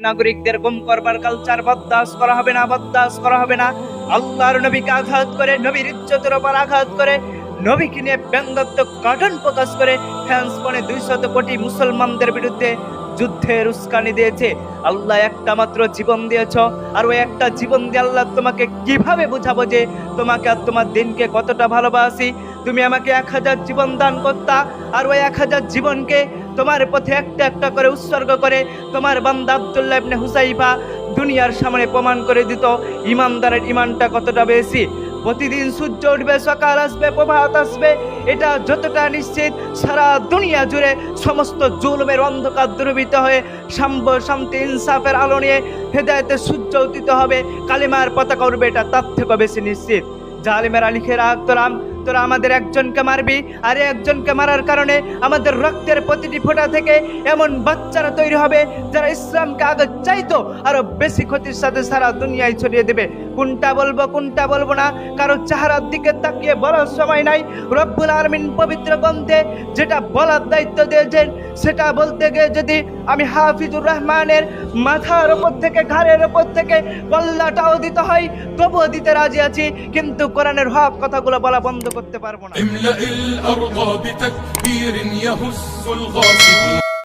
নাগরিকদের গুম করবার কালচার বরদাস করা হবে না বরদাস করা হবে না। আল্লাহর নবীকে আঘাত করে, নবীর ইজ্জতের ওপর আঘাত করে, নবীকে নিয়ে ব্যঙ্গাত্মক গঠন প্রকাশ করে ফ্যান্স পনে দুইশত কোটি মুসলমানদের বিরুদ্ধে যুদ্ধের উস্কানি দিয়েছে। আল্লাহ একটা মাত্র জীবন দিয়েছ, আর ওই একটা জীবন দিয়ে আল্লাহ তোমাকে কীভাবে বুঝাবো যে তোমাকে আর তোমার দিনকে কতটা ভালোবাসি? তুমি আমাকে এক হাজার জীবন দান করতা, আর ওই এক হাজার জীবনকে তোমার পথে একটা একটা করে উৎসর্গ করে তোমার বান্দা আব্দুল্লাহ ইবনে হুসাইফা দুনিয়ার সামনে প্রমাণ করে দিত, ইমানদারের ইমানটা কতটা বেশি? প্রতিদিন সূর্য উঠবে, সকাল আসবে, প্রভাত আসবে, এটা যতটা নিশ্চিত, সারা দুনিয়া জুড়ে সমস্ত জুলুমের অন্ধকার দুর্বৃত হয়ে সাম্য শান্তি, ইনসাফের আলো নিয়ে হেদায়তের সূর্য উদিত হবে, কালিমার পতাকা উঠবে এটা তার থেকে বেশি নিশ্চিত। জালিমেরা লিখে রাখ তোরাম তোরা আমাদের একজনকে মারবি, আর একজনকে মারার কারণে আমাদের রক্তের প্রতিটি ফোঁটা থেকে এমন বাচ্চারা তৈরি হবে যারা ইসলামকে আগে চাইতো আরও বেশি ক্ষতির সাথে সারা দুনিয়ায় ছড়িয়ে দেবে। কোনটা বলব কোনটা বলব না, কারও চেহারার দিকে তাকিয়ে বলার সময় নাই। রব্বুল আরমিন পবিত্র গ্রন্থে যেটা বলার দায়িত্ব দিয়েছেন, সেটা বলতে গিয়ে যদি আমি হাফিজুর রহমানের মাথার ওপর থেকে, ঘাড়ের ওপর থেকে কল্লাটাও দিতে হয়, তবুও দিতে রাজি আছি। কিন্তু কোরআনের হক কথাগুলো বলা বন্ধ করতে পারবো না املأ الأرض بتكبير يهز الغاصبين